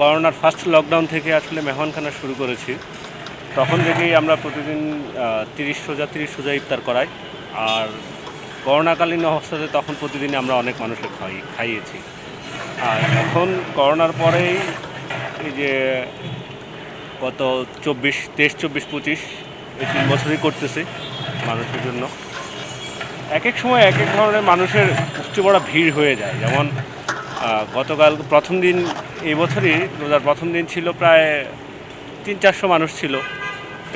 করোনার first lockdown থেকে আসলে মেহমানখানা শুরু করেছি। তখন থেকেই আমরা প্রতিদিন তিরিশ সোজা তিরিশ সোজা ইফতার করাই। আর করোনাকালীন অবস্থাতে তখন প্রতিদিন আমরা অনেক মানুষকে খাই, খাইয়েছি। আর এখন করোনার পরেই এই যে গত চব্বিশ, তেইশ, চব্বিশ, পঁচিশ, এই তিন বছরই করতেছি মানুষের জন্য। এক এক সময় এক এক ধরনের মানুষের উপচে পড়া ভিড় হয়ে যায়। যেমন গতকাল প্রথম দিন এই বছরই রোজার প্রথম দিন ছিল প্রায় তিন চারশো মানুষ ছিল।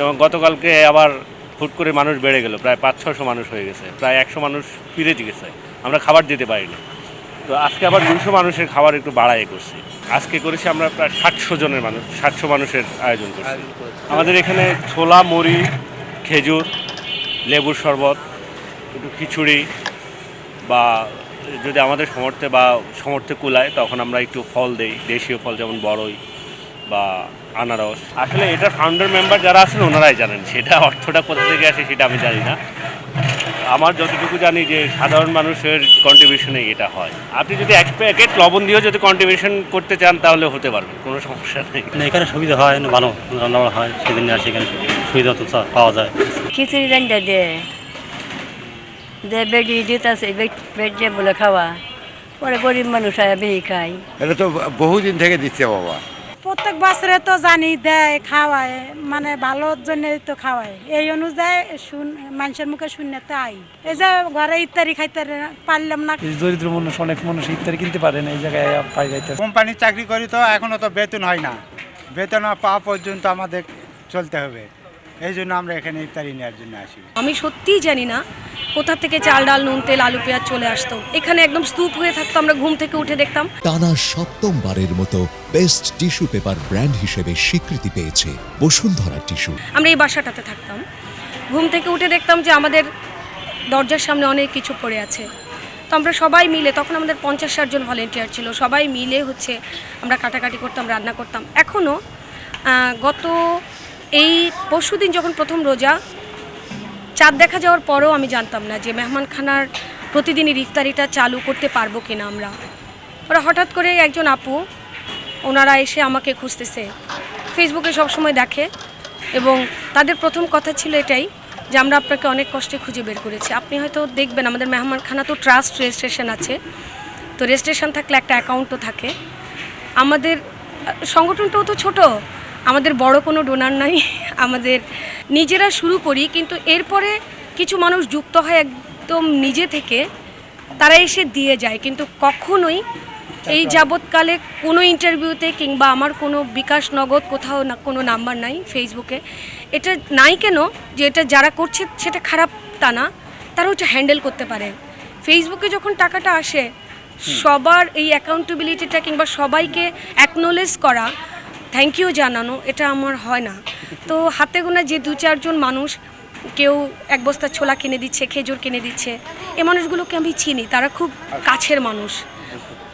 এবং গতকালকে আবার হুট করে মানুষ বেড়ে গেল প্রায় পাঁচ ছশো মানুষ হয়ে গেছে প্রায় একশো মানুষ ফিরে গেছে। আমরা খাবার দিতে পারিনি। তো আজকে আবার দুশো মানুষের খাবার একটু বাড়াই করছি। আজকে করেছি আমরা প্রায় ষাটশো জনের মানুষ ষাটশো মানুষের আয়োজন করছি। আমাদের এখানে ছোলা মুড়ি খেজুর লেবুর শরবত একটু খিচুড়ি বা যদি আমাদের সমর্থে বা সমর্থে কুলায় তখন আমরা একটু ফল দেই। দেশীয় ফল যেমন বড়ই বা আনারস। আসলে এটা ফাউন্ডার মেম্বার যারা আছেন ওনারাই জানেন সেটা অর্থটা কোথা থেকে আসে সেটা আমি জানি না। আমার যতটুকু জানি যে সাধারণ মানুষের কন্ট্রিবিউশনে এটা হয়। আপনি যদি এক প্যাকেট লবণ দিয়েও যদি কন্ট্রিবিউশন করতে চান তাহলে হতে পারবে কোনো সমস্যা নেই। না এখানে সুবিধা হয় না ভালো রান্না হয় সেদিন আসে এখানে সুবিধা তো পাওয়া যায়। খিচুড়ি রান্না দে বেডি দিতেছে বেড যে বলে খাওয়া পরে গরিব মানুষ আয় বেশি খাই এটা তো বহুদিন থেকে দিচ্ছে বাবা। প্রত্যেক বছরে তো জানি দেয় খাওয়ায় মানে ভালোর জন্য তো খাওয়ায়। এই অনুযায়ী শুন মানুষের মুখে শুনে তাই এই যে ঘরে ইত্যাদি খাইতে পারলাম না। দরিদ্র মানুষ অনেক মানুষ ইত্যাদি কিনতে পারে না এই জায়গায় পাই যাইতে কোম্পানির চাকরি করি তো এখনও তো বেতন হয় না। বেতন পাওয়া পর্যন্ত আমাদের চলতে হবে। এই জন্য আমরা এখানে ইফতারি নেওয়ার জন্য আসি। আমি সত্যিই জানি না কোথা থেকে চাল ডাল নুন তেল আলু পেঁয়াজ চলে আসতো। এখানে একদম স্তূপ হয়ে থাকতো আমরা ঘুম থেকে উঠে দেখতাম। টানা সপ্তমবারের মতো বেস্ট টিস্যু পেপার ব্র্যান্ড হিসেবে স্বীকৃতি পেয়েছে বসুন্ধরা টিস্যু। আমরা এই বাসাটাতে থাকতাম। ঘুম থেকে উঠে দেখতাম যে আমাদের দরজার সামনে অনেক কিছু পড়ে আছে। তো আমরা সবাই মিলে তখন আমাদের পঞ্চাশ ষাট জন ভলেন্টিয়ার ছিল সবাই মিলে হচ্ছে আমরা কাটাকাটি করতাম রান্না করতাম। এখনও গত এই পরশুদিন যখন প্রথম রোজা, চাঁদ দেখা যাওয়ার পরেও আমি জানতাম না যে মেহমানখানার প্রতিদিনই ইফতারিটা চালু করতে পারব কিনা আমরা। ওরা হঠাৎ করে একজন আপু, ওনারা এসে আমাকে খুঁজতেছে। ফেসবুকে সবসময় দেখে এবং তাদের প্রথম কথা ছিল এটাই যে আমরা আপনাকে অনেক কষ্টে খুঁজে বের করেছি। আপনি হয়তো দেখবেন আমাদের মেহমানখানা তো ট্রাস্ট রেজিস্ট্রেশন আছে। তো রেজিস্ট্রেশন থাকলে একটা অ্যাকাউন্টও থাকে। আমাদের সংগঠনটাও তো ছোট। আমাদের বড় কোনো ডোনার নাই আমাদের নিজেরা শুরু করি কিন্তু এরপরে কিছু মানুষ যুক্ত হয় একদম নিজে থেকে তারা এসে দিয়ে যায় কিন্তু কখনোই এই যাবৎকালে কোনো ইন্টারভিউতে কিংবা আমার কোনো বিকাশ নগদ কোথাও না কোনো নাম্বার নাই ফেসবুকে এটা নাই কেন যে এটা যারা করছে সেটা খারাপ তা না তারা হচ্ছে হ্যান্ডেল করতে পারে। ফেসবুকে যখন টাকাটা আসে সবার এই অ্যাকাউন্টেবিলিটিটা কিংবা সবাইকে অ্যাকনোলেজ করা থ্যাংক ইউ জানানো, এটা আমার হয় না। তো হাতে গোনা যে দু চারজন মানুষ, কেউ এক বস্তা ছোলা কিনে দিচ্ছে, খেজুর কিনে দিচ্ছে, এ মানুষগুলোকে আমি চিনি, তারা খুব কাছের মানুষ।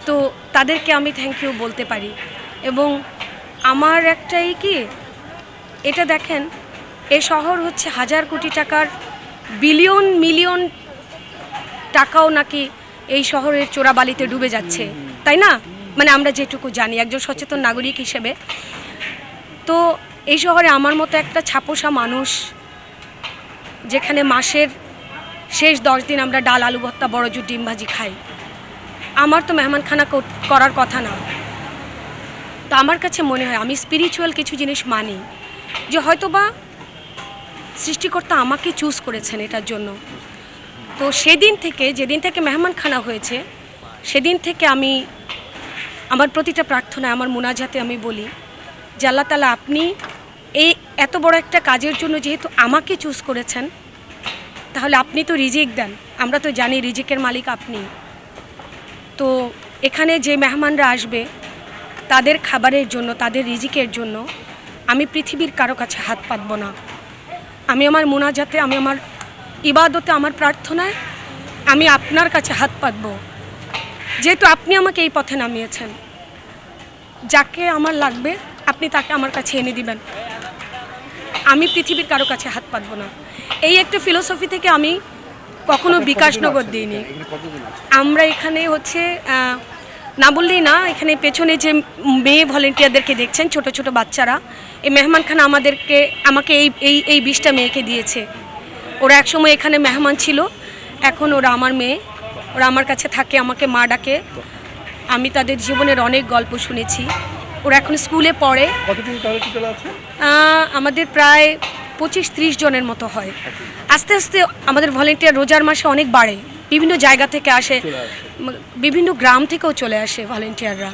তো তাদেরকে আমি থ্যাংক ইউ বলতে পারি। এবং আমার একটাই কি, এটা দেখেন, এ শহর হচ্ছে হাজার কোটি টাকার বিলিয়ন মিলিয়ন টাকাও নাকি এই শহরের চোরাবালিতে ডুবে যাচ্ছে। তাই না? মানে আমরা যেটুকু জানি, একজন সচেতন নাগরিক হিসেবে। তো এই শহরে আমার মতো একটা ছাপোষা মানুষ, যেখানে মাসের শেষ দশ দিন আমরা ডাল, আলু ভর্তা, বড় জুট ডিম ভাজি খাই, আমার তো মেহমানখানা কর- করার কথা না। তো আমার কাছে মনে হয়, আমি স্পিরিচুয়াল কিছু জিনিস মানি, যে হয়তোবা সৃষ্টিকর্তা আমাকে চুজ করেছেন এটার জন্য। তো সেদিন থেকে, যেদিন থেকে মেহমানখানা হয়েছে, সেদিন থেকে আমি আমার প্রতিটা প্রার্থনায় আমার মোনাজাতে আমি বলি যে আল্লাহ তালা আপনি এই এত বড় একটা কাজের জন্য যেহেতু আমাকে চুজ করেছেন, তাহলে আপনি তো রিজিক দেন। আমরা তো জানি রিজিকের মালিক আপনি। তো এখানে যে মেহমানরা আসবে, তাদের খাবারের জন্য, তাদের রিজিকের জন্য আমি পৃথিবীর কারও কাছে হাত পাতব না। আমি আমার মোনাজাতে, আমি আমার ইবাদতে, আমার প্রার্থনায় আমি আপনার কাছে হাত পাতব। যেহেতু আপনি আমাকে এই পথে নামিয়েছেন যাকে আমার লাগবে আপনি তাকে আমার কাছে এনে দিবেন। আমি পৃথিবীর কারও কাছে হাত পাতব না। এই একটা ফিলোসফি থেকে আমি কখনো বিকাশনগর দিইনি। আমরা এখানে হচ্ছে না বললেই না এখানে পেছনে যে মেয়ে ভলেন্টিয়ারদেরকে দেখছেন ছোট ছোট বাচ্চারা এই মেহমান খানা আমাদেরকে আমাকে এই এই এই বিষটা মেয়েকে দিয়েছে। ওরা একসময় এখানে মেহমান ছিল এখন ওরা আমার মেয়ে। ওরা আমার কাছে থাকে আমাকে মা ডাকে। আমি তাদের জীবনের অনেক গল্প শুনেছি। ওরা এখন স্কুলে পড়ে। আমাদের প্রায় পঁচিশ ত্রিশ জনের মতো হয়। আস্তে আস্তে আমাদের ভলেন্টিয়ার রোজার মাসে অনেক বাড়ে। বিভিন্ন জায়গা থেকে আসে। বিভিন্ন গ্রাম থেকেও চলে আসে ভলেন্টিয়াররা